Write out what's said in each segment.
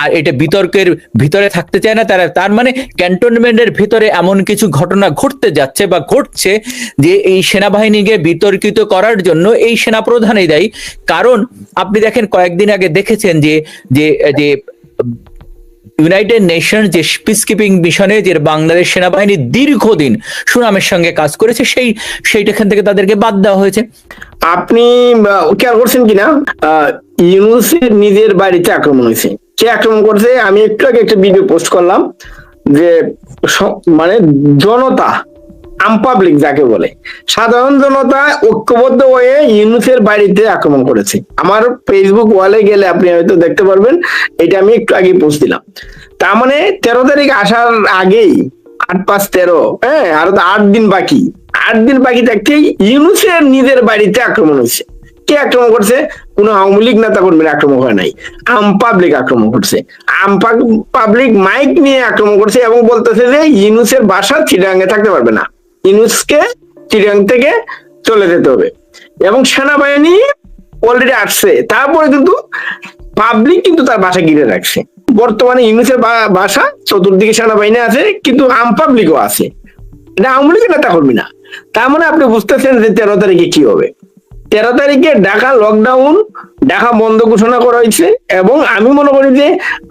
আর এটা বিতর্কের ভিতরে থাকতে চায় না তারা। তার মানে ক্যান্টনমেন্টের ভিতরে এমন কিছু ঘটনা ঘটতে যাচ্ছে বা ঘটছে যে এই সেনাবাহিনীকে বিতর্কিত করার জন্য এই সেনা প্রধানই দায়ী। কারণ আপনি দেখেন কয়েকদিন আগে দেখেছেন যে যে যে ইউনাইটেড নেশন যে পিস কিপিং মিশনে যে বাংলাদেশ সেনাবাহিনী দীর্ঘদিন সুনামের সঙ্গে কাজ করেছে, সেই, সেইটাখান থেকে তাদেরকে বাদ দেওয়া হয়েছে। আপনি খেয়াল করছেন কিনা? ইউনুসের নিজের বাড়িতে আক্রমণ হয়েছে। কে আক্রমণ করছে? আমি একটু আগে একটা ভিডিও পোস্ট করলাম যে মানে জনতা আনপাবলিক যাকে বলে, সাধারণ জনতা ঐক্যবদ্ধ হয়ে ইউনুসের বাড়িতে আক্রমণ করেছে। আমার ফেসবুক ওয়ালে গেলে আপনি হয়তো দেখতে পারবেন, এটা আমি একটু আগে পোস্ট দিলাম। তার মানে তেরো তারিখ আসার আগেই আট পাঁচ তেরো হ্যাঁ আর আট দিন বাকি। আট দিন বাকি থাকতেই ইউনুসের নিজের বাড়িতে আক্রমণ হয়েছে। কে আক্রমণ করছে? কোন আওয়ামী লীগ নেতা কর্মীরা আক্রমণ করে নাই। আম পাবলিক আক্রমণ করছে। আম পাবলিক মাইক নিয়ে আক্রমণ করছে এবং বলতেছে যে ইউনুসের বাসা চিটাঙ্গে থাকতে পারবে না। ইউনুসকে চিটাং থেকে চলে যেতে হবে। এবং সেনাবাহিনী অলরেডি আসছে। তারপরে কিন্তু পাবলিক কিন্তু তার বাসা ঘিরে রাখছে। বর্তমানে ইউনুসের বাসা চতুর্দিকে সেনাবাহিনী আছে, কিন্তু আম পাবলিকও আছে। এটা আওয়ামী লীগের নেতা কর্মী না। তার মানে আপনি বুঝতেছেন যে তেরো তারিখে কি হবে। তেরো তারিখে ঢাকা লকডাউন ঢাকা বন্ধ ঘোষণা করা হয়েছে এবং আমি মনে করি যে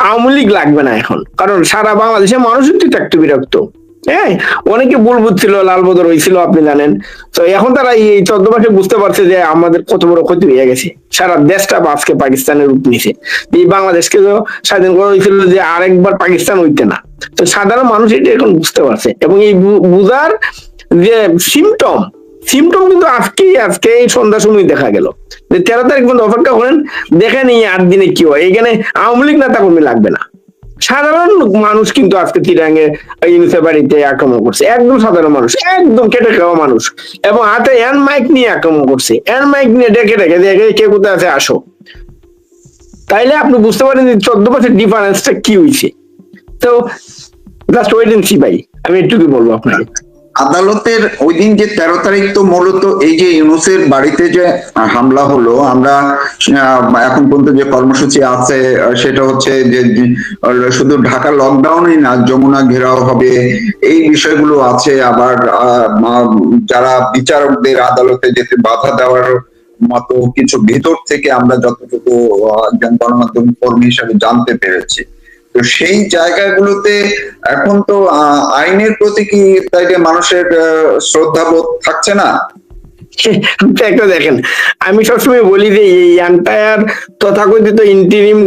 আওয়ামী লীগ লাগবে না এখন। কারণ সারা বাংলাদেশে মানুষ কিন্তু একটু বিরক্ত। হ্যাঁ অনেকে ভুল বুঝছিল, লাল বদর হয়েছিল, আপনি জানেন। তো এখন তারা এই চোদ্দ মাসে বুঝতে পারছে যে আমাদের কত বড় ক্ষতি হয়ে গেছে। সারা দেশটা আজকে পাকিস্তানের রূপ নিছে এই বাংলাদেশকে তো স্বাধীন করা হয়েছিল যে আরেকবার পাকিস্তান হইতে না। তো সাধারণ মানুষ এটা এখন বুঝতে পারছে। এবং এই বুঝার যে সিমটম সিমটম কিন্তু আজকেই আজকে এই সন্ধ্যা সময় দেখা গেল। যে তেরো তারিখ পর্যন্ত অপেক্ষা করেন দেখেন এই আট দিনে কি হয়? এখানে আওয়ামী লীগ নেতা কর্মী লাগবে না। সাধারণ মানুষ কিন্তু আজকে তিরাঙ্গে ইউনিসেফ বাড়িতে আক্রমণ করছে। একদম সাধারণ মানুষ, একদম কেটে খাওয়া মানুষ। এবং হাতে হ্যান্ড মাইক নিয়ে আক্রমণ করছে। হ্যান্ড মাইক নিয়ে ডেকে ডেকে দেখে কে কোথায় আছে আসো। তাইলে আপনি বুঝতে পারেন যে চোদ্দ বছর ডিফারেন্সটা কি হয়েছে তো জাস্ট ওয়েট এন্ড সি ভাই। আমি একটুকু বলব আপনাকে। আদালতের ওই দিন যে তেরো তারিখ তো মূলত এই যে ইউনুসের বাড়িতে যে হামলা হলো, আমরা এখন পর্যন্ত যে কর্মসূচি আছে সেটা হচ্ছে যে শুধু ঢাকা লকডাউনই না, যমুনা ঘেরাও হবে, এই বিষয়গুলো আছে। আবার যারা বিচারকদের আদালতে যেতে বাধা দেওয়ার মতো কিছু ভিতর থেকে আমরা যতটুকু একজন গণমাধ্যম কর্মী হিসাবে জানতে পেরেছি। তো সেই জায়গাগুলোতে এখন তো আইনের প্রতি কি তাইলে মানুষের শ্রদ্ধাবোধ থাকছে না? একটা দেখেন, আমি সবসময় বলি যে এই এন্টায়ার তথাকথিত ইন্টারিম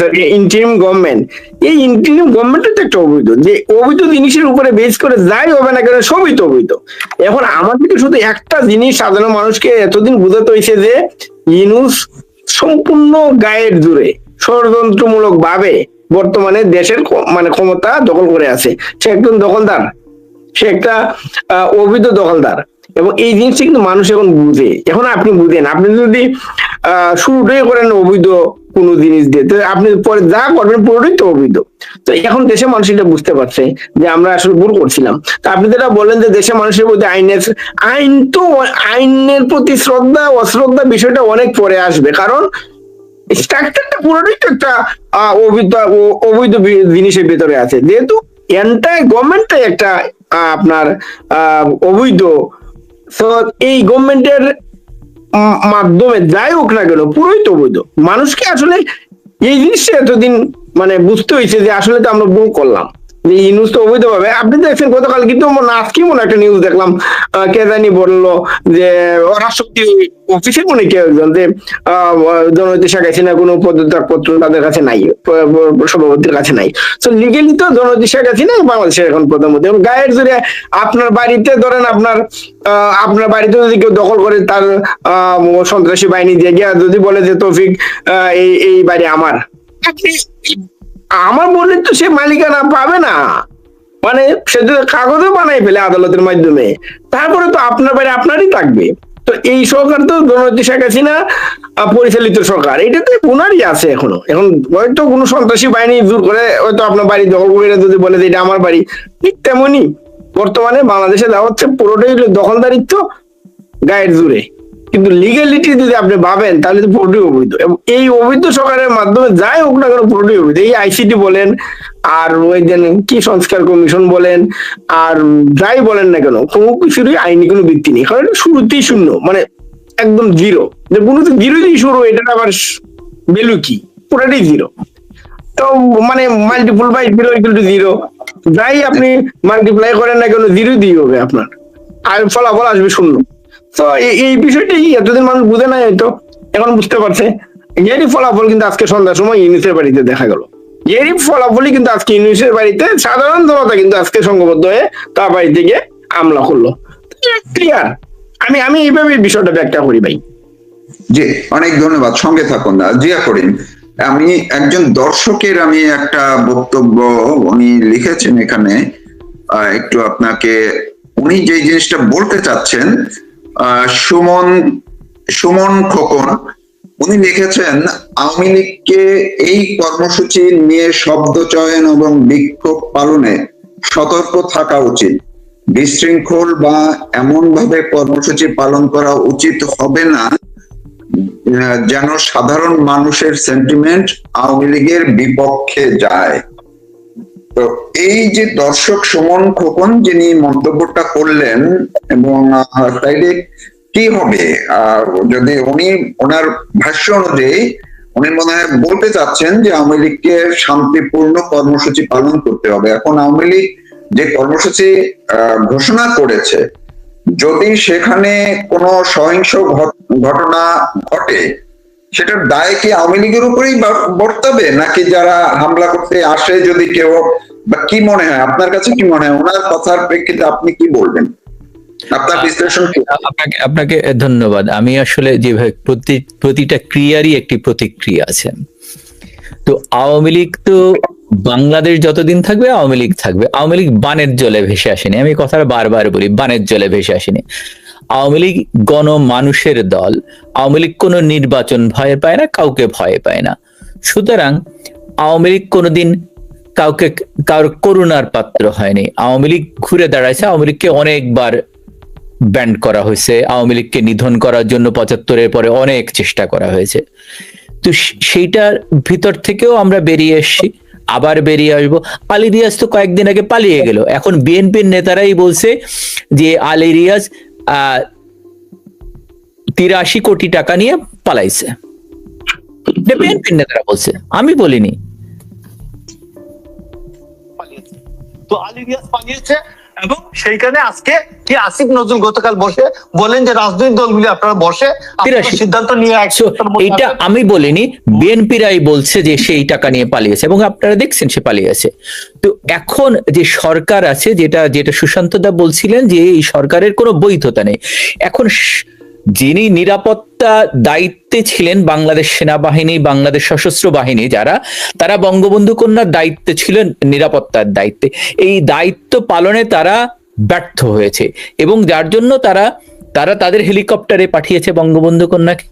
যে ইন্টারিম গভর্নমেন্ট এই ইন্টারিম গভর্নমেন্ট তো একটা অবৈধ। যে অবৈধ জিনিসের উপরে বেস করে যাই হবে না কেন, সবই তো অবৈধ। এখন আমাদেরকে শুধু একটা জিনিস সাধারণ মানুষকে এতদিন বোঝাতে হয়েছে যে ইনুস সম্পূর্ণ গায়ের জুড়ে ষড়যন্ত্রমূলক ভাবে বর্তমানে দেশের মানে ক্ষমতা দখল করে আছে। সে একজন দখলদার। সে একটা অবৈধ দখলদার। এবং এই জিনিসটা কিন্তু মানুষ এখন বুঝে। এখন আপনি বুঝেন, আপনি যদি শুরুটাই করেন অবৈধ কোনো জিনিস দিয়ে আপনি পরে যা করবেন পুরোটাই তো অবৈধ। তো এখন দেশের মানুষ এটা বুঝতে পারছে যে আমরা আসলে ভুল করছিলাম। তো আপনি যেটা বলেন যে দেশের মানুষের প্রতি আইনের, আইন তো, আইনের প্রতি শ্রদ্ধা, অশ্রদ্ধা বিষয়টা অনেক পরে আসবে। কারণ স্ট্রাকচারটা পুরোটাই তো একটা অবৈধ অবৈধ জিনিসের ভেতরে আছে। যেহেতু এন্টাই গভর্নমেন্টটাই একটা আপনার অবৈধ। তো এই গভর্নমেন্টের মাধ্যমে যাই হোক না কেন, পুরোই তো অবৈধ। মানুষকে আসলে এই জিনিসটা এতদিন মানে বুঝতে হয়েছে যে আসলে তো আমরা ভুল করলাম। নিউজ তো অবৈধ ভাবে। আপনি দেখছেন গতকাল কিন্তু আজকে মনে একটা নিউজ দেখলাম। কে জানি বলল যে, রাষ্ট্রপতি অফিসের মনে কেউ একজন যে জননীতি শেখ হাসিনা কোনো পদত্যাগ পত্র তাদের কাছে নাই সভাপতির কাছে নাই। তো লিগেলি তো জননীতি শেখ হাসিনা বাংলাদেশের এখন প্রধানমন্ত্রী। এবং গায়ের জোরে আপনার বাড়িতে ধরেন আপনার আপনার বাড়িতে যদি কেউ দখল করে তার সন্ত্রাসী বাহিনী দিয়ে গিয়া যদি বলে যে, তৌফিক এই এই বাড়ি আমার। আমার বললে তো সে মালিকানা পাবে না। মানে সে যদি কাগজও বানাই ফেলে আদালতের মাধ্যমে। তারপরে তো আপনার বাড়ি আপনারই থাকবে। তো এই সরকার তো জননীতি শেখ হাসিনা পরিচালিত সরকার। এটা তো ওনারই আছে এখনও। এখন হয়তো কোনো সন্ত্রাসী বাহিনী দূর করে হয়তো আপনার বাড়ি দখল করে যদি বলে যে এটা আমার বাড়ি, ঠিক তেমনই। বর্তমানে বাংলাদেশে দেওয়া হচ্ছে পুরোটাই দখলদারিত্ব, গায়ের জুড়ে কিন্তু লিগ্যালিটি যদি আপনি ভাবেন, তাহলে তো পুরোটাই অবৈধ। এবং এই অবৈধ সরকারের মাধ্যমে যাই হোক না কেন পুরোটাই অবৈধ। এই আইসিটি বলেন, আর ওই যে কি সংস্কার কমিশন বলেন, আর যাই বলেন না কেন, কোনো কিছুরই আইনি কোনো ভিত্তি নেই। কারণ শুরুতেই শূন্য মানে একদম জিরো যে কোনো তো জিরো দিয়ে শুরু এটা আবার ভ্যালু কি? পুরোটাই জিরো তো মানে multiple by zero equal to zero যাই আপনি মাল্টিপ্লাই করেন না কেন জিরো দিয়ে হবে আপনার। আর ফলাফল আসবে শূন্য। তো এই- বিষয়টি এতদিন মানুষ বুঝে নাই হয়তো। এখন বুঝতে পারছে। এরই ফলাফল কিন্তু আজকে সন্ধ্যার সময় ইউনিসের বাড়িতে দেখা গেল। এরই ফলাফলই কিন্তু আজকে ইউনিসের বাড়িতে সাধারণ জনতা কিন্তু আজকে সংঘবদ্ধ হয়ে তার বাড়িতে গিয়ে আমলা করল। ক্লিয়ার আমি আমি এইভাবে এই বিষয়টা ব্যাখ্যা করি ভাই। জি, অনেক ধন্যবাদ। সঙ্গে থাকুন। জিয়া করিম, আমি একজন দর্শকের আমি একটা বক্তব্য উনি লিখেছেন এখানে। একটু আপনাকে, উনি যে জিনিসটা বলতে চাচ্ছেন সুমন সুমন খোকন, উনি লিখেছেন আওয়ামী লীগকে এই কর্মসূচি নিয়ে শব্দ চয়ন এবং বিক্ষোভ পালনে সতর্ক থাকা উচিত। বিশৃঙ্খল বা এমন ভাবে কর্মসূচি পালন করা উচিত হবে না যেন সাধারণ মানুষের সেন্টিমেন্ট আওয়ামী লীগের বিপক্ষে যায়। তো এই যে দর্শক সুমন খোকন যিনি মন্তব্যটা করলেন এবং তাইলে কি হবে? আহ, যদি উনি ওনার ভাষ্য অনুযায়ী উনি মনে হয় বলতে চাচ্ছেন যে আওয়ামী লীগকে শান্তিপূর্ণ কর্মসূচি পালন করতে হবে। এখন আওয়ামী লীগ যে কর্মসূচি ঘোষণা করেছে যদি সেখানে কোনো সহিংস ঘট- ঘটনা ঘটে সেটার দায় কি আওয়ামী লীগের উপরেই বর্তাবে? নাকি যারা হামলা করতে আসে যদি কেউ? বা কি মনে হয়? আপনার কাছে কি মনে হয়? ওনার কথার প্রেক্ষিতে আপনি কি বলবেন? আপনাকে ধন্যবাদ। আমি আসলে যেভাবে প্রতি প্রতিটা ক্রিয়ারই একটি প্রতিক্রিয়া আছে। তো আওয়ামী লীগ তো বাংলাদেশ যতদিন থাকবে, আওয়ামী লীগ থাকবে। আওয়ামী লীগ বানের জলে ভেসে আসেনি। আমি কথাটা বারবার বলি, বানের জলে ভেসে আসেনি। আওয়ামী লীগ গণ মানুষের দল, আওয়ামী লীগ কোনো নির্বাচন ভয় পায় না, কাউকে ভয় পায় না। সুতরাং আওয়ামী লীগ কোনোদিন কাউকে, কারোর করুণার পাত্র হয়নি। আওয়ামী লীগ ঘুরে দাঁড়াইছে, আওয়ামী লীগকে অনেকবার ব্যান্ড করা হয়েছে, আওয়ামী লীগকে নিধন করার জন্য পঁচাত্তরের পরে অনেক চেষ্টা করা হয়েছে। তো সেইটার ভিতর থেকেও আমরা বেরিয়ে এসেছি, আবার বেরিয়ে আসব। আলী রিয়াজ তো কয়েকদিন আগে পালিয়ে গেল। এখন বিএনপির নেতারাই বলছে যে আলী রিয়াজ তিরাশি কোটি টাকা নিয়ে পালাইছে। নেতারা বলছে আমি বলিনি। তো আলী পালিয়েছে এবং সেইখানে আজকে কি আসিফ নজরুল গতকাল বসে বলেন যে রাজনৈতিক দলগুলি আপনারা বসে। সিদ্ধান্ত নিয়ে আসছো আসবেন। আমি বলিনি বিএনপিরাই বলছে যে সেই টাকা নিয়ে পালিয়েছে এবং আপনারা দেখছেন সে পালিয়েছে তো এখন যে সরকার আছে যেটা যেটা সুশান্ত দা বলছিলেন যে এই সরকারের কোনো বৈধতা নেই এখন যিনি নিরাপত্তা দায়িত্বে ছিলেন বাংলাদেশ সেনাবাহিনী, বাংলাদেশ সশস্ত্র বাহিনী যারা, তারা বঙ্গবন্ধু কন্যার দায়িত্বে ছিলেন নিরাপত্তার দায়িত্বে। এই দায়িত্ব পালনে তারা ব্যর্থ হয়েছে এবং যার জন্য তারা তারা তাদের হেলিকপ্টারে পাঠিয়েছে বঙ্গবন্ধু কন্যাকে।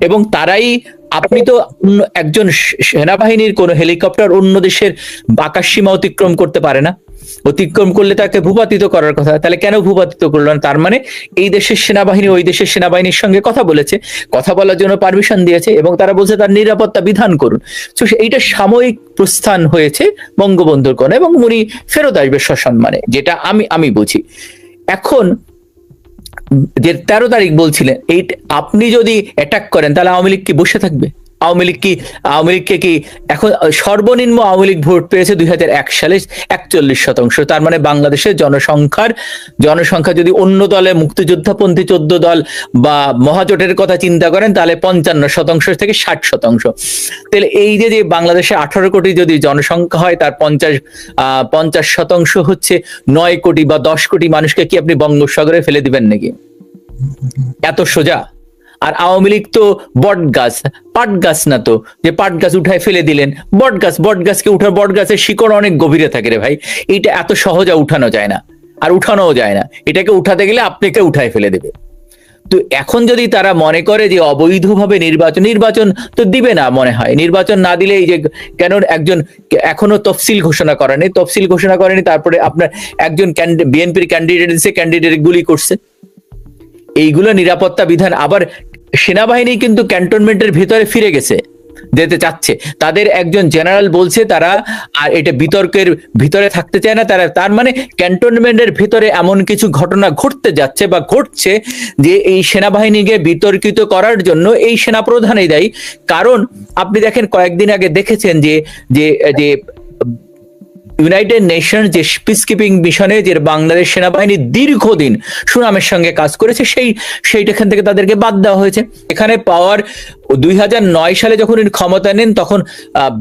এবং তারাই, আপনি তো একজন সেনাবাহিনীর কোন হেলিকপ্টার অন্য দেশের আকাশ সীমা অতিক্রম করতে পারে না। অতিক্রম করলে তাকে ভূপাতিত করার কথা। তাহলে কেন ভূপাতিত করল না? তার মানে এই দেশের সেনাবাহিনী ওই দেশের সেনাবাহিনীর সঙ্গে কথা বলেছে। কথা বলার জন্য পারমিশন দিয়েছে এবং তারা বলছে তার নিরাপত্তা বিধান করুন। তো এইটা সাময়িক প্রস্থান হয়েছে বঙ্গবন্ধুর কোন এবং উনি ফেরত আসবে সসম্মানে, যেটা আমি আমি বুঝি। এখন যে তেরো তারিখ বলছিলেন, এই আপনি যদি অ্যাটাক করেন, তাহলে আওয়ামী লীগ কি বসে থাকবে? আওয়ামী লীগ কি, আওয়ামী লীগকে কি এখন সর্বনিম্ন আওয়ামী লীগ ভোট পেয়েছে দুই হাজার এক সালে একচল্লিশ শতাংশ। তার মানে বাংলাদেশের জনসংখ্যার, জনসংখ্যা যদি অন্য দলে মুক্তিযোদ্ধাপন্থী চোদ্দ দল বা মহাজোটের কথা চিন্তা করেন, তাহলে পঞ্চান্ন শতাংশ থেকে ষাট শতাংশ। তাহলে এই যে যে বাংলাদেশে আঠারো কোটি যদি জনসংখ্যা হয়, তার পঞ্চাশ পঞ্চাশ শতাংশ হচ্ছে নয় কোটি বা দশ কোটি মানুষকে কি আপনি বঙ্গোপসাগরে ফেলে দিবেন নাকি? এত সোজা। আর আওয়ামী লীগ তো বট গাছ পাট গাছ না তো। যে পাট গাছ উঠায় ফেলে দিলেন বট গাছ বট গাছকে উঠার বট গাছের শিকড় অনেক গভীরে থাকে রে ভাই। এইটা এত সহজে উঠানো যায় না। আর উঠানোও যায় না। এটাকে উঠাতে গেলে আপনাকে উঠায় ফেলে দেবে। তো এখন যদি তারা মনে করে যে অবৈধভাবে নির্বাচন নির্বাচন তো দিবে না মনে হয়। নির্বাচন না দিলে এই যে কেন একজন এখনও তফসিল ঘোষণা করেনি? তফসিল ঘোষণা করেনি, তারপরে আপনার একজন বিএনপির ক্যান্ডিডেট এসে ক্যান্ডিডেট গুলি করছে। এইগুলো নিরাপত্তা বিধান আবার সেনাবাহিনী কিন্তু ক্যান্টনমেন্টের ভিতরে ফিরে গেছে, যেতে চাচ্ছে। তাদের একজন জেনারেল বলছে তারা আর এটা বিতর্কের ভিতরে থাকতে চায় না, তারা তার মানে ক্যান্টনমেন্টের ভিতরে এমন কিছু ঘটনা ঘটতে যাচ্ছে বা ঘটছে যে এই সেনাবাহিনীকে বিতর্কিত করার জন্য এই সেনা প্রধানই দায়ী। কারণ আপনি দেখেন কয়েকদিন আগে দেখেছেন যে যে ইউনাইটেড নেশন যে পিস কিপিং মিশনে যে বাংলাদেশ সেনাবাহিনী দীর্ঘদিন সুনামের সঙ্গে কাজ করেছে, সেই, সেইটাখান থেকে তাদেরকে বাদ দেওয়া হয়েছে। এখানে পাওয়ার দুই হাজার নয় সালে যখন ক্ষমতা নেন, তখন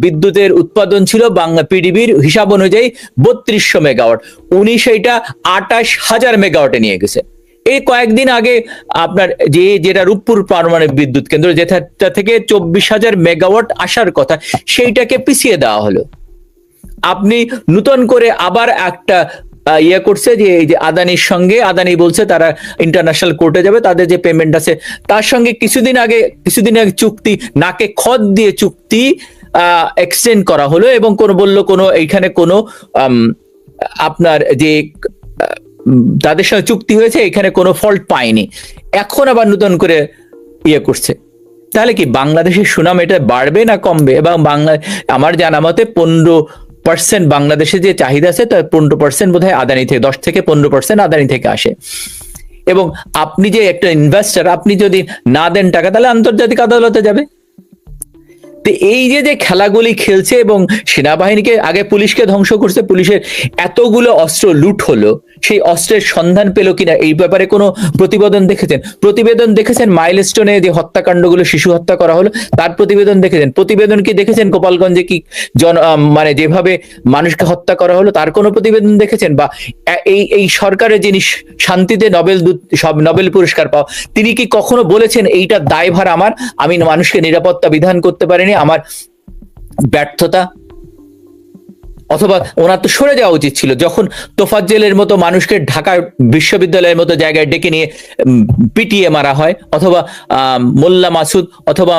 বিদ্যুতের উৎপাদন ছিল বাংলা পিডিবির হিসাব অনুযায়ী বত্রিশশো মেগাওয়াট। উনি সেইটা আটাশ হাজার মেগাওয়াটে নিয়ে গেছে। এই কয়েকদিন আগে আপনার যে, যেটা রূপপুর পারমাণবিক বিদ্যুৎ কেন্দ্র যেটা থেকে চব্বিশ হাজার মেগাওয়াট আসার কথা, সেইটাকে পিছিয়ে দেওয়া হলো। আপনি নূতন করে আবার একটা ইয়ে করছে যে, এই যে আদানির সঙ্গে, আদানি বলছে তারা ইন্টারন্যাশনাল কোর্টে যাবে, তাদের যে পেমেন্ট আছে, তার সঙ্গে কিছুদিন আগে কিছুদিন আগে চুক্তি, নাকে খদ দিয়ে চুক্তি এক্সটেন্ড করা হলো এবং কোন বলল কোনো, এইখানে কোনো আপনার যে তাদের সঙ্গে চুক্তি হয়েছে, এখানে কোনো ফল্ট পায়নি। এখন আবার নতুন করে ইয়ে করছে। তাহলে কি বাংলাদেশের সুনাম এটা বাড়বে না কমবে? এবং বাংলা, আমার জানা মতে পনেরো পার্সেন্ট বাংলাদেশে যে চাহিদা আছে, তার পনেরো পার্সেন্ট বোধ হয় আদানি থেকে, দশ থেকে পনেরো পার্সেন্ট আদানি থেকে আসে। এবং আপনি যে একটা ইনভেস্টার আপনি যদি না দেন টাকা, তাহলে আন্তর্জাতিক আদালতে যাবে। তো এই যে যে খেলাগুলি খেলছে এবং সেনাবাহিনীকে, আগে পুলিশকে ধ্বংস করছে, পুলিশের এতগুলো অস্ত্র লুট হলো, সেই অস্ত্রের সন্ধান পেল কিনা, এই ব্যাপারে কোনো প্রতিবেদন দেখেছেন? প্রতিবেদন দেখেছেন মাইলস্টোনে যে হত্যাকাণ্ডগুলো, শিশু হত্যা করা হলো, তার প্রতিবেদন দেখেছেন? প্রতিবেদন কি দেখেছেন গোপালগঞ্জে কি জন মানে যেভাবে মানুষকে হত্যা করা হলো, তার কোনো প্রতিবেদন দেখেছেন? বা এই এই সরকারের যিনি শান্তিতে নোবেল সব নোবেল পুরস্কার পাও তিনি কি কখনো বলেছেন, এইটা দায়ভার আমার, আমি মানুষকে নিরাপত্তা বিধান করতে পারিনি আমার ব্যর্থতা অথবা ওনার তো সরে যাওয়া উচিত ছিল যখন তোফাজ্জেলের মতো মানুষকে ঢাকা বিশ্ববিদ্যালয়ের মতো জায়গায় ডেকে নিয়ে পিটিয়ে মারা হয় অথবা মোল্লা মাসুদ অথবা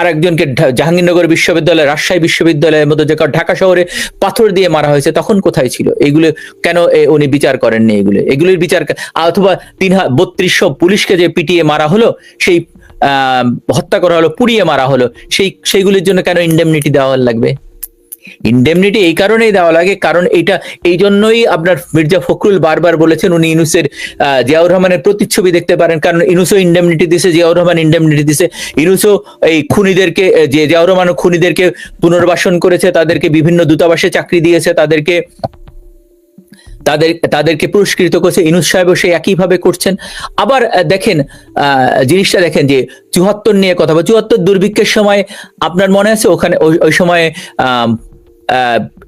আরেকজনকে জাহাঙ্গীরনগর বিশ্ববিদ্যালয়, রাজশাহী বিশ্ববিদ্যালয়ের মতো জায়গা ঢাকা শহরে পাথর দিয়ে মারা হয়েছে তখন কোথায় ছিল? এগুলো কেন উনি বিচার করেননি এগুলো? এগুলির বিচার অথবা তিন বত্রিশশো পুলিশকে যে পিটিয়ে মারা হলো, সেই হত্যা করা হলো, পুড়িয়ে মারা হলো, সেই, সেইগুলির জন্য কেন ইন্ডেমনিটি দেওয়া লাগবে? ইন্ডেমনিটি এই কারণেই দেওয়া লাগে, কারণ এটা এই জন্যই আপনার মির্জা ফখরুল বারবার বলেছেন, উনি ইনুসের জিয়াউর রহমানের প্রতিচ্ছবি দেখতে পারেন, কারণ ইনুসও ইন্ডেমনিটি দিছে, জিয়াউর রহমান ইন্ডেমনিটি দিছে। ইনুসও এই খুনিদেরকে যে জিয়াউর রহমান খুনিদেরকে পুনর্বাসন করেছে, তাদেরকে বিভিন্ন দূতাবাসে চাকরি দিয়েছে, তাদেরকে তাদের, তাদেরকে পুরস্কৃত করছে। ইনুস সাহেবও সে একইভাবে করছেন। আবার দেখেন জিনিসটা দেখেন যে চুয়াত্তর নিয়ে কথা বা চুয়াত্তর দুর্ভিক্ষের সময় আপনার মনে আছে? ওখানে ওই- সময়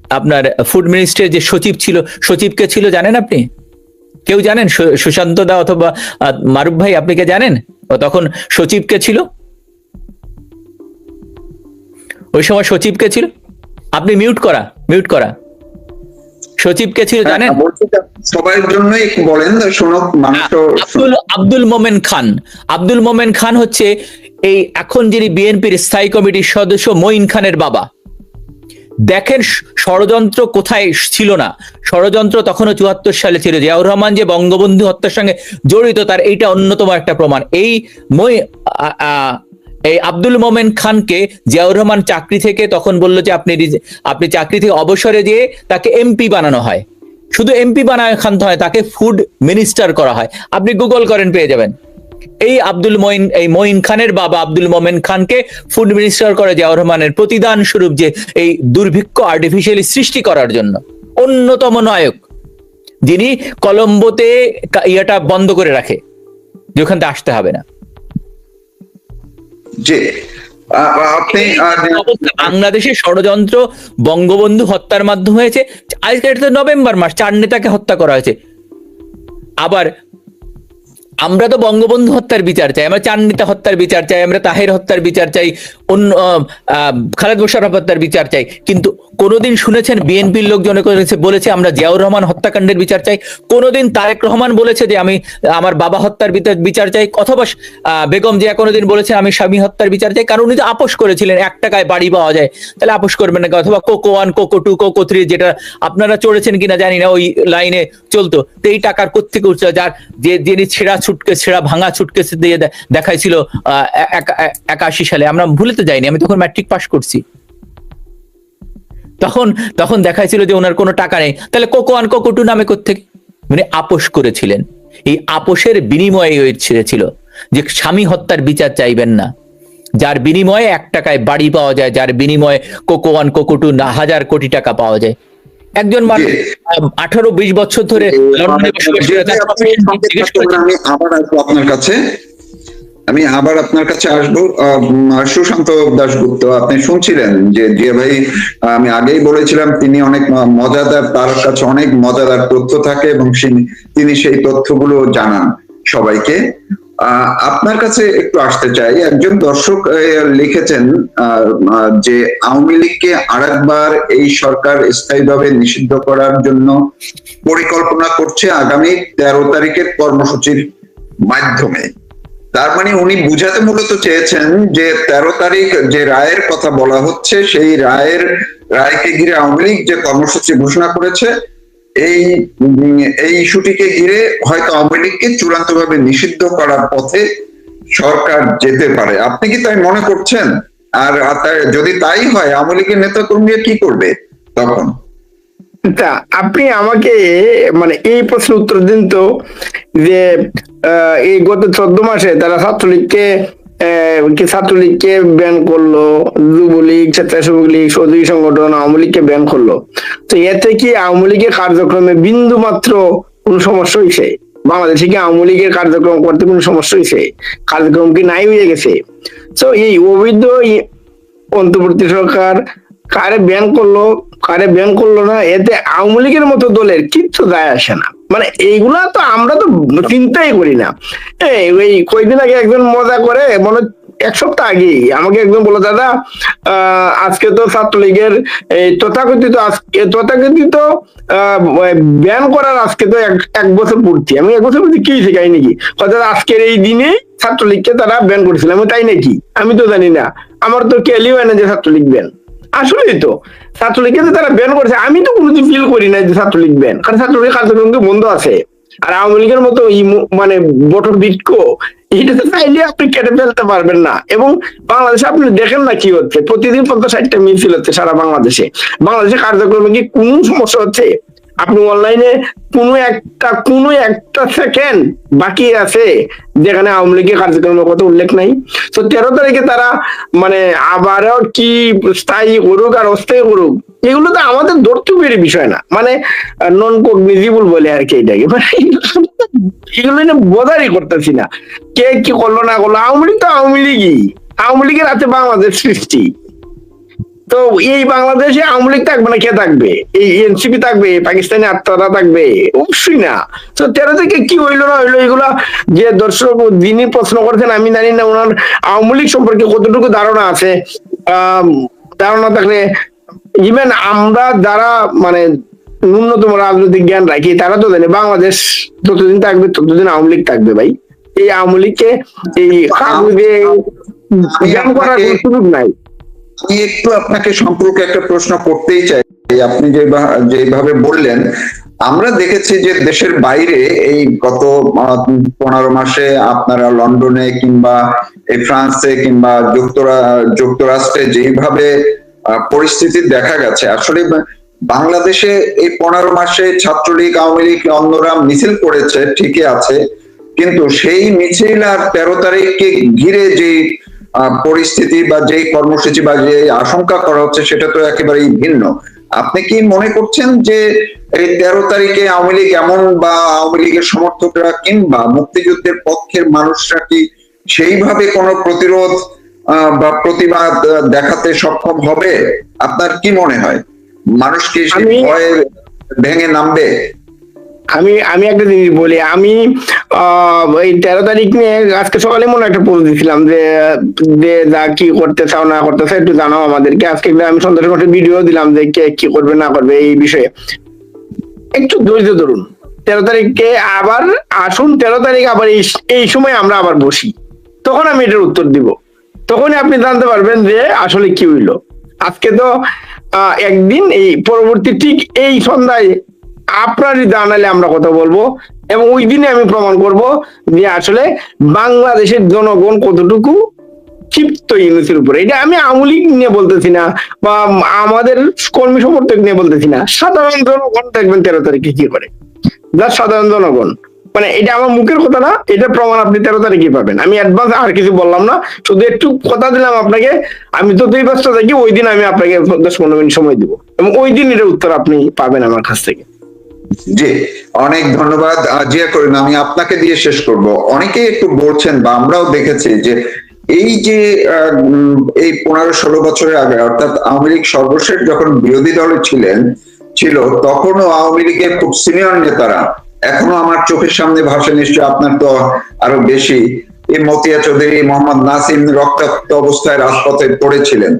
আপনার ফুড মিনিস্ট্রির যে সচিব ছিল সচিবকে ছিল জানেন আপনি? কেউ জানেন? সুশান্ত দা অথবা মারুফ ভাই আপনি কে জানেন? ও তখন সচিবকে ছিল? ওই সময় সচিবকে ছিল? আপনি মিউট করা মিউট করা। সচিবকে ছিল জানেন? হ্যাঁ, যে সবার জন্যই বলেন শোনক আব্দুল আব্দুল মোমেন খান। আব্দুল মোমেন খান হচ্ছে এই এখন যিনি বিএনপির স্থায়ী কমিটির সদস্য মঈন খানের বাবা। দেখেন ষড়যন্ত্র কোথায় ছিল না। ষড়যন্ত্র তখনও চুয়াত্তর সালে ছিল। জিয়াউর রহমান যে বঙ্গবন্ধু হত্যার সঙ্গে জড়িত তার এইটা অন্যতম একটা প্রমাণ। এই মই এই আব্দুল মোমেন খানকে জিয়াউর রহমান চাকরি থেকে তখন বলল যে আপনি আপনি চাকরি থেকে অবসরে দিয়ে তাকে এমপি বানানো হয়। শুধু এমপি বানায় খান হয়, তাকে ফুড মিনিস্টার করা হয়। আপনি গুগল করেন, পেয়ে যাবেন। এই আব্দুল মঈন এই মঈন খানের বাবা আব্দুল মোমেন খানকে ফুড মিনিস্টার করে জিয়াউর রহমানের প্রতিদান স্বরূপ যে এই দুর্ভিক্ষ আর্টিফিশিয়ালি সৃষ্টি করার জন্য। অন্যতম নায়ক, যিনি কলম্বোতে ইয়াটা বন্ধ করে রাখে। যে ওখান থেকে আসতে হবে না। যে বাংলাদেশের ষড়যন্ত্র বঙ্গবন্ধু হত্যার মাধ্যমে হয়েছে। আজকে এটা তো নভেম্বর মাস, চার নেতাকে হত্যা করা হয়েছে। আবার আমরা তো বঙ্গবন্ধু হত্যার বিচার চাই, আমরা চার নেতা হত্যার বিচার চাই, আমরা তাহের হত্যার বিচার চাই অন্য খালেদ মোশাররফ হত্যার বিচার চাই। কিন্তু কোনোদিন শুনেছেন বিএনপির লোকজন বলেছে, আমরা জিয়াউর রহমান হত্যাকাণ্ডের বিচার চাই। কোনোদিন তারেক রহমান বলেছে যে আমি, আমার বাবা হত্যার বিচার- চাই। অথবা বেগম জিয়া কোনোদিন বলেছে, আমি স্বামী হত্যার বিচার চাই। কারণ উনি তো আপোষ করেছিলেন, এক টাকায় বাড়ি পাওয়া যায়। তাহলে আপোষ করবেন না অথবা Coco one, Coco two, Coco three, যেটা আপনারা চড়েছেন কিনা জানি না, ওই লাইনে চলতো। তো এই টাকার কোথেকে উঠছে? যার, যে, যিনি ছেঁড়া ছুটকে, ছেঁড়া ভাঙা ছুটকে দিয়ে দেখাইছিল একাশি সালে। আমরা ভুলেতে যাইনি আমি তখন ম্যাট্রিক পাস করছি। তখন তখন দেখাইছিল যে ওনার কোনো টাকা নেই। তাহলে কোকো ওয়ান কোকো টু নামে কোথেকে মানে আপোষ করেছিলেন। এই আপোষের বিনিময়ে হয়েছিল যে স্বামী হত্যার বিচার চাইবেন না। যার বিনিময়ে এক টাকায় বাড়ি পাওয়া যায় যার বিনিময়ে কোকো ওয়ান কোকো টু না হাজার কোটি টাকা পাওয়া যায়। একজন মানুষ আঠারো বিশ বছর ধরে লন্ডনে বসবাস করে আপনার কাছে। আমি আবার আপনার কাছে আসব সুশান্ত দাশগুপ্ত, আপনি শুনছিলেন যে জিয়া ভাই আমি আগেই বলেছিলাম তিনি অনেক মজাদার, তার কাছে অনেক মজাদার তথ্য থাকে এবং তিনি সেই তথ্যগুলো জানান সবাইকে। আপনার কাছে একটু আসতে চাই। একজন দর্শক লিখেছেন যে আওয়ামী লীগকে আরেকবার এই সরকার স্থায়ীভাবে নিষিদ্ধ করার জন্য পরিকল্পনা করছে আগামী তেরো তারিখের কর্মসূচির মাধ্যমে। তার মানে উনি বুঝাতে মূলত চেয়েছেন যে তেরো তারিখ যে রায়ের কথা বলা হচ্ছে, সেই রায়ের, রায়কে ঘিরে আওয়ামী লীগ যে কর্মসূচি ঘোষণা করেছে, এই এই ইস্যুটিকে ঘিরে হয়তো আওয়ামী লীগকে চূড়ান্ত ভাবে নিষিদ্ধ করার পথে সরকার যেতে পারে। আপনি কি তাই মনে করছেন? আর আর যদি তাই হয়, আওয়ামী লীগের নেতা কর্মীরা কি করবে তখন? তা আপনি আমাকে মানে এই প্রশ্ন উত্তর দিন তো, যে এই গত চোদ্দ মাসে তারা ছাত্রলীগকে কি ছাত্রলীগকে ব্যান করল, যুবলীগ, স্বেচ্ছাসেবক লীগ সৌদি সংগঠন, আওয়ামী লীগকে ব্যান করল। তো এতে কি আওয়ামী লীগের কার্যক্রমে বিন্দু মাত্র কোন সমস্যা হয়েছে বাংলাদেশে কি আওয়ামী লীগের কার্যক্রম করতে কোনো সমস্যা হয়েছে কার্যক্রম কি নাই হয়ে গেছে? তো এই অবৈধ অন্তর্বর্তী সরকার কারে ব্যান করল, কারে ব্যান করল না, এতে আওয়ামী লীগের মতো দলের কিচ্ছু যায় আসে না। মানে এইগুলা তো আমরা তো চিন্তাই করি না। এই ওই কয়েকদিন আগে একজন মজা করে, মনে এক সপ্তাহ আগেই আমাকে একজন বলো দাদা আজকে তো ছাত্রলীগের তথাকথিত আজকে তথাকথিত ব্যান করার আজকে তো এক বছর পূর্তি আমি এক বছর পূর্তি কি শেখাই নাকি অর্থাৎ আজকের এই দিনে ছাত্রলীগকে তারা ব্যান করেছিল। আমি তাই নাকি? আমি তো জানি না। আমার তো কেলিও হয় না যে ছাত্রলীগ ব্যান আসলেই তো ছাত্রলীগকে যে তারা ব্যান করেছে। আমি তো কোনোদিন ফিল করি না যে ছাত্রলীগ ব্যান কারণ ছাত্রলীগ কার্যক্রম তো বন্ধ আছে। আর আওয়ামী লীগের মতো মানে বটর বিক্ষ এটা তো চাইলে আপনি কেটে ফেলতে পারবেন না। এবং বাংলাদেশে আপনি দেখেন না কি হচ্ছে? প্রতিদিন পঞ্চাশ ষাটটা মিছিল হচ্ছে সারা বাংলাদেশে। বাংলাদেশে কার্যক্রমে কি কোন সমস্যা হচ্ছে? আপনি অনলাইনে কোনো একটা কোনো একটা সেকেন্ড বাকি আছে, যেখানে আওয়ামী লীগের কার্যক্রমের কথা উল্লেখ নাই। তো তেরো তারিখে তারা মানে আবারও কি স্থায়ী করুক আর অস্থায়ী করুক, এগুলো তো আমাদের ধর্তব্যের বিষয় না। মানে নন কগনিজিবল বলে আর কি এটাকে। মানে এগুলো নিয়ে বোঝারই করতেছি না। কে কি করল না করল, আওয়ামী লীগ তো আওয়ামী লীগই। আওয়ামী লীগের হাতে বাংলাদেশ সৃষ্টি। তো এই বাংলাদেশে আওয়ামী লীগ থাকবে না কে থাকবে? এই এনসিপি থাকবে পাকিস্তানি আত্মরা থাকবে? অবশ্যই না। তো তেরো থেকে কি হইল না হইল এগুলা যে দর্শক যিনি প্রশ্ন করছেন আমি জানি না ওনার আওয়ামী লীগ সম্পর্কে কতটুকু ধারণা আছে। ধারণা থাকলে ইভেন আমরা যারা মানে ন্যূনতম রাজনৈতিক জ্ঞান রাখি তারা তো জানে বাংলাদেশ যতদিন থাকবে ততদিন আওয়ামী লীগ থাকবে ভাই। এই আওয়ামী লীগকে এই কাগজে জ্ঞান করার সুযোগ নাই। আমি একটু আপনাকে সম্পর্কে একটা প্রশ্ন করতেই চাই। আপনি যেভাবে বললেন আমরা দেখেছি যে দেশের বাইরে এই গত পনেরো মাসে আপনারা লন্ডনে কিংবা ফ্রান্সে কিংবা যুক্তরা যুক্তরাষ্ট্রে যেইভাবে আহ, পরিস্থিতি দেখা গেছে আসলে বাংলাদেশে এই পনেরো মাসে ছাত্রলীগ আওয়ামী লীগ অন্যরা মিছিল করেছে ঠিকই আছে কিন্তু সেই মিছিল আর তেরো তারিখকে ঘিরে যে পরিস্থিতি বা যে কর্মসূচি বা যে আশঙ্কা করা হচ্ছে সেটা তো একেবারেই ভিন্ন। আপনি কি মনে করছেন যে এই তেরো তারিখে আওয়ামী লীগ এমন বা আওয়ামী লীগের সমর্থকরা কিংবা মুক্তিযুদ্ধের পক্ষের মানুষরা কি সেইভাবে কোনো প্রতিরোধ আহ, বা প্রতিবাদ দেখাতে সক্ষম হবে? আপনার কি মনে হয়? মানুষ কি ভয়ে ভেঙে নামবে? আমি আমি একটা জিনিস বলি, আমি এই তেরো তারিখ নিয়ে আজকে সকালে মনে একটা পোস্ট দিছিলাম যে যে যা কি করতে চাও, না করতে চাও, একটু জানাও আমাদেরকে। আজকে আমি সন্ধ্যার একটা ভিডিও দিলাম যে কে কি করবে, না করবে এই বিষয়ে। একটু ধৈর্য ধরুন। তেরো তারিখে আবার আসুন, তেরো তারিখ আবার এই এই সময় আমরা আবার বসি। তখন আমি এটার উত্তর দিব। তখনই আপনি জানতে পারবেন যে আসলে কি হইল। আজকে তো একদিন এই পরবর্তী ঠিক এই সন্ধ্যায় আপনারই জানালে আমরা কথা বলব এবং ওই দিনে আমি প্রমাণ করব যে আসলে বাংলাদেশের জনগণ কতটুকু ক্ষিপ্ত ইউনিসের উপরে। এটা আমি আমলিক নিয়ে বলতেছি না বা আমাদের কর্মী সমর্থক নিয়ে বলতেছি না। সাধারণ জনগণ দেখবেন তেরো তারিখে কি করে? যা সাধারণ জনগণ। মানে এটা আমার মুখের কথা না, এটা প্রমাণ আপনি তেরো তারিখে পাবেন। আমি অ্যাডভান্স আর কিছু বললাম না, শুধু একটু কথা দিলাম আপনাকে। আমি তো দুই ব্যস্ত থাকি, ওই দিন আমি আপনাকে দশ পনেরো মিনিট সময় দিব। এবং ওই দিন এটার উত্তর আপনি পাবেন আমার কাছ থেকে। জি, অনেক ধন্যবাদ। জিয়া করিম, আমি আপনাকে দিয়ে শেষ করব। অনেকেই একটু বলছেন বা আমরাও দেখেছি যে এই যে এই পনেরো ষোলো বছরের আগে, অর্থাৎ আওয়ামী লীগ সর্বশেষ যখন বিরোধী দলে ছিলেন, ছিল, তখনও আওয়ামী লীগের খুব সিনিয়র নেতারা, এখনও আমার চোখের সামনে ভাসে নিশ্চয় আপনার তো আরও বেশি, এই মতিয়া চৌধুরী, মোহাম্মদ নাসিম রক্তাক্ত অবস্থায় রাজপথে পড়েছিলেন।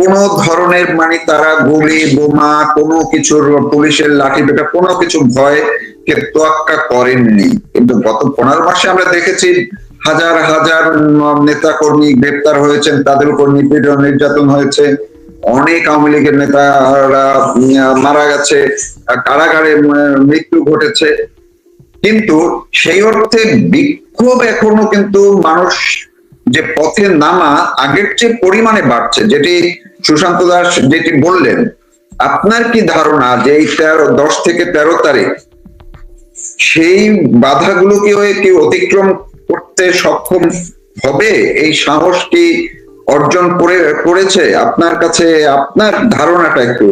কোন ধরনের মানে তারা গুলি, বোমা, কোনো কিছুর পুলিশের লাঠি পেটা, কোনো কিছু ভয় কে তোয়াক্কা করেননি। কিন্তু গত পনেরো মাসে আমরা দেখেছি হাজার হাজার নেতা কর্মী গ্রেপ্তার হয়েছেন, তাদের উপর নিপীড়ন নির্যাতন হয়েছে। অনেক আওয়ামী লীগের নেতারা মারা গেছে, কারাগারে মৃত্যু ঘটেছে। কিন্তু সেই অর্থে বিক্ষোভ এখনও কিন্তু মানুষ যে পথে নামা আগের চেয়ে পরিমাণে বাড়ছে, যেটি সুশান্ত দাস যেটি বললেন, আপনার কি ধারণা যে এই তেরো, দশ থেকে তেরো তারিখ সেই বাধাগুলো কি হয়ে কি অতিক্রম করতে সক্ষম হবে? এই সাহস কি অর্জন করে, করেছে? আপনার কাছে আপনার ধারণাটা একটু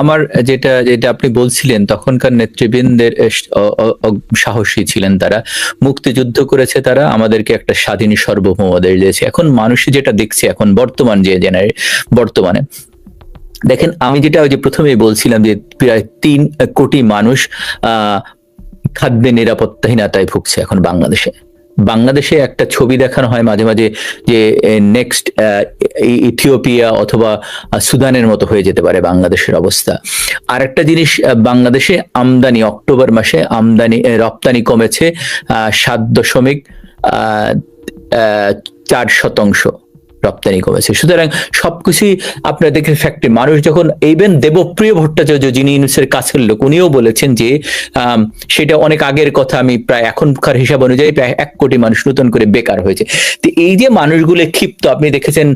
আমার যেটা যেটা আপনি বলছিলেন তখনকার নেতৃবৃন্দের সাহসী ছিলেন তারা। মুক্তিযুদ্ধ করেছে তারা আমাদেরকে একটা স্বাধীন সার্বভৌম দেশ দিয়েছে। এখন মানুষ যেটা দেখছে এখন বর্তমান যে জেনারে বর্তমানে। দেখেন আমি যেটা ওই যে প্রথমেই বলছিলাম যে প্রায় তিন কোটি মানুষ আহ খাদ্যে নিরাপত্তাহীনতায় ভুগছে এখন বাংলাদেশে। বাংলাদেশে একটা ছবি দেখানো হয় মাঝে মাঝে যে নেক্সট ইথিওপিয়া অথবা সুদানের মতো হয়ে যেতে পারে বাংলাদেশের অবস্থা। আর একটা জিনিস বাংলাদেশে আমদানি, অক্টোবর মাসে আমদানি রপ্তানি কমেছে সাত দশমিক চার শতাংশ। রপ্তানি কমেছে। সুতরাং সবকিছুই আপনার দেখে ফ্যাক্টরি মানুষ যখন এইবেন দেবপ্রিয় ভট্টাচার্য যিনি ইউনুসের কাছের লোক, উনিও বলেছেন যে সেটা অনেক আগের কথা, আমি প্রায় এখনকার হিসাব অনুযায়ী প্রায় এক কোটি মানুষ নতুন করে বেকার হয়েছে। তো এই যে মানুষগুলো ক্ষিপ্ত, আপনি দেখেছেন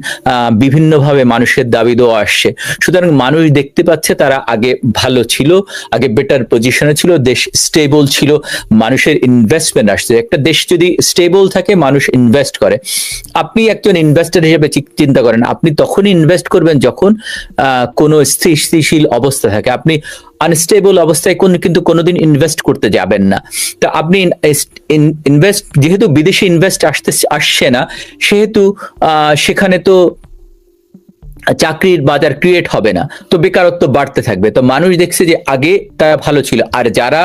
বিভিন্নভাবে মানুষের দাবি দেওয়া আসছে। সুতরাং মানুষ দেখতে পাচ্ছে তারা আগে ভালো ছিল, আগে বেটার পজিশনে ছিল, দেশ স্টেবল ছিল, মানুষের ইনভেস্টমেন্ট আসছে। একটা দেশ যদি স্টেবল থাকে, মানুষ ইনভেস্ট করে। আপনি একজন ইনভেস্টর হিসেবে চি- চিন্তা করেন। আপনি তখনই ইনভেস্ট করবেন যখন কোনো স্থিতিশীল অবস্থা থাকে। আপনি আনস্টেবল অবস্থায় কোন কিন্তু কোনোদিন ইনভেস্ট করতে যাবেন না। তো আপনি ইনভেস্ট যেহেতু বিদেশি ইনভেস্ট আসতে আসছে না, সেহেতু সেখানে তো চাকরির বাজার ক্রিয়েট হবে না, তো বেকারত্ব বাড়তে থাকবে। তো মানুষ দেখছে যে আগে তারা ভালো ছিল। আর যারা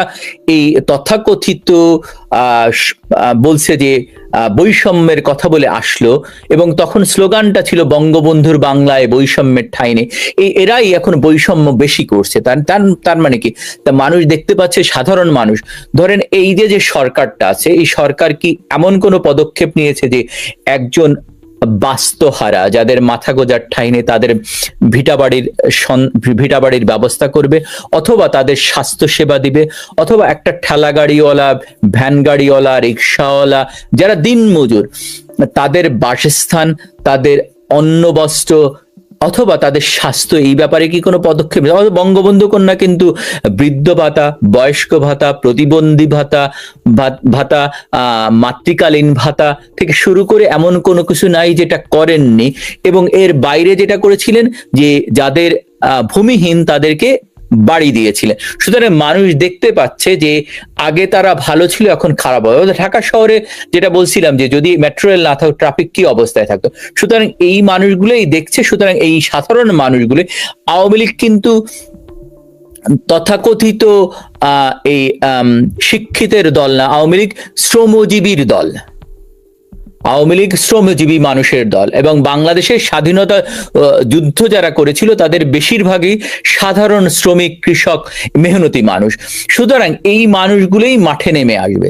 এই তথাকথিত বলছে যে বৈষম্যের কথা বলে আসলো এবং তখন স্লোগানটা ছিল বঙ্গবন্ধুর বাংলায় বৈষম্যের ঠাইনে এই এরাই এখন বৈষম্য বেশি করছে। তার তার তার মানে কি? তা মানুষ দেখতে পাচ্ছে সাধারণ মানুষ। ধরেন এই যে যে সরকারটা আছে, এই সরকার কি এমন কোনো পদক্ষেপ নিয়েছে যে একজন বাস্তুহারা, যাদের মাথা গোজার ঠাঁই নেই, তাদের ভিটা বাড়ির সন- ভিটা বাড়ির ব্যবস্থা করবে, অথবা তাদের স্বাস্থ্য সেবা দিবে, অথবা একটা ঠেলা গাড়িওয়ালা, ভ্যান গাড়িওয়ালা, রিক্সাওয়ালা, যারা দিনমজুর, তাদের বাসস্থান, তাদের অন্ন বস্ত্র অথবা তাদের স্বাস্থ্য, এই ব্যাপারে কি কোনো পদক্ষেপ? বঙ্গবন্ধু কন্যা কিন্তু বৃদ্ধ ভাতা, বয়স্ক ভাতা, প্রতিবন্ধী ভাতা, ভাত- মাতৃকালীন ভাতা থেকে শুরু করে এমন কোনো কিছু নাই যেটা করেননি। এবং এর বাইরে যেটা করেছিলেন যে যাদের ভূমিহীন তাদেরকে বাড়ি দিয়েছিলেন। সুতরাং মানুষ দেখতে পাচ্ছে যে আগে তারা ভালো ছিল, এখন খারাপ হবে ঢাকা শহরে যেটা বলছিলাম যে যদি মেট্রো রেল না থাকতো ট্রাফিক কি অবস্থায় থাকতো? সুতরাং এই মানুষগুলোই দেখছে, সুতরাং এই সাধারণ মানুষগুলো আওয়ামী লীগ কিন্তু তথাকথিত এই শিক্ষিতের দল না, আওয়ামী লীগ শ্রমজীবীর দল। আওয়ামী লীগ শ্রমজীবী মানুষের দল এবং বাংলাদেশের স্বাধীনতা যুদ্ধ যারা করেছিল তাদের বেশিরভাগই সাধারণ শ্রমিক, কৃষক, মেহনতি মানুষ। সুতরাং এই মানুষগুলোই মাঠে নেমে আসবে।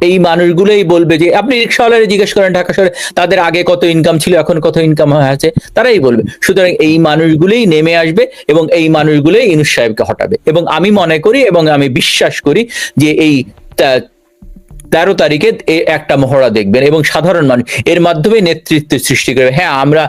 এই মানুষগুলোই বলবে যে, আপনি রিক্সাওয়ালারে জিজ্ঞেস করেন ঢাকা শহরে, তাদের আগে কত ইনকাম ছিল, এখন কত ইনকাম হয়ে আছে তারাই বলবে। সুতরাং এই মানুষগুলোই নেমে আসবে এবং এই মানুষগুলোই ইনুস সাহেবকে হটাবে। এবং আমি মনে করি এবং আমি বিশ্বাস করি যে এই তেরো তারিখে এ একটা মহড়া দেখবেন এবং সাধারণ মানুষ এর মাধ্যমে নেতৃত্ব সৃষ্টি করবে। হ্যাঁ আমরা